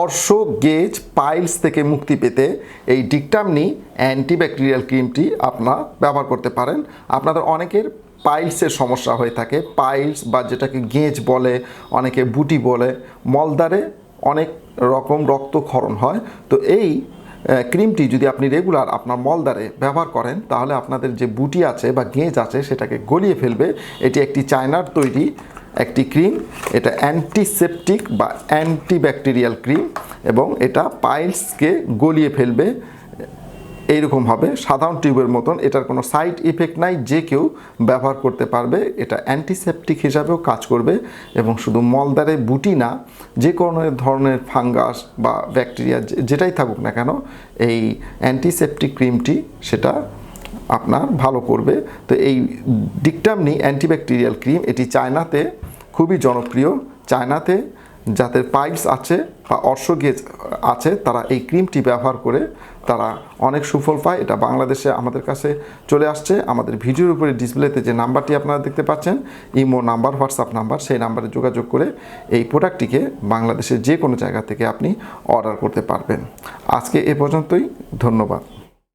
অর্শ, gauge, piles থেকে মুক্তি পেতে এই ডিকটামনি অ্যান্টিব্যাকটেরিয়াল ক্রিমটি আপনারা ব্যবহার করতে পারেন। আপনাদের অনেকের পাইলসের সমস্যা হয়ে থাকে। পাইলস বা যেটাকে গেজ বলে, অনেকে বুটি বলে মলদারে অনেক রকম রক্তক্ষরণ হয়। তো এই ক্রিমটি যদি আপনি রেগুলার আপনার মলদারে ব্যবহার করেন, তাহলে আপনাদের যে বুটি আছে বা গেজ আছে, সেটাকে গলিয়ে ফেলবে। এটি একটি চায়নার তৈরি একটি ক্রিম, এটা অ্যান্টিসেপটিক বা অ্যান্টিব্যাকটেরিয়াল ক্রিম এবং এটা পাইলসকে গলিয়ে ফেলবে। এইরকম হবে, সাধারণ টিউবের মতন। এটার কোনো সাইড ইফেক্ট নাই, যে কেউ ব্যবহার করতে পারবে। এটা অ্যান্টিসেপটিক হিসাবেও কাজ করবে এবং শুধু মলদারে বুটি না, যে কোনো ধরনের ফাঙ্গাস বা ব্যাকটেরিয়া যেটাই থাকুক না কেন, এই অ্যান্টিসেপটিক ক্রিমটি সেটা আপনার ভালো করবে। তো এই ডিকটামনি অ্যান্টিব্যাকটেরিয়াল ক্রিম এটি চায়নাতে খুবই জনপ্রিয়। চায়নাতে যাদের পাইলস আছে বা অর্শগেজ আছে, তারা এই ক্রিমটি ব্যবহার করে তারা অনেক সুফল পায়। এটা বাংলাদেশে আমাদের কাছে চলে আসছে। আমাদের ভিডিওর উপরে ডিসপ্লেতে যে নাম্বারটি আপনারা দেখতে পাচ্ছেন, ইমো নাম্বার, হোয়াটসঅ্যাপ নাম্বার, সেই নাম্বারে যোগাযোগ করে এই প্রোডাক্টটিকে বাংলাদেশের যে কোনো জায়গা থেকে আপনি অর্ডার করতে পারবেন। আজকে এ পর্যন্তই। ধন্যবাদ।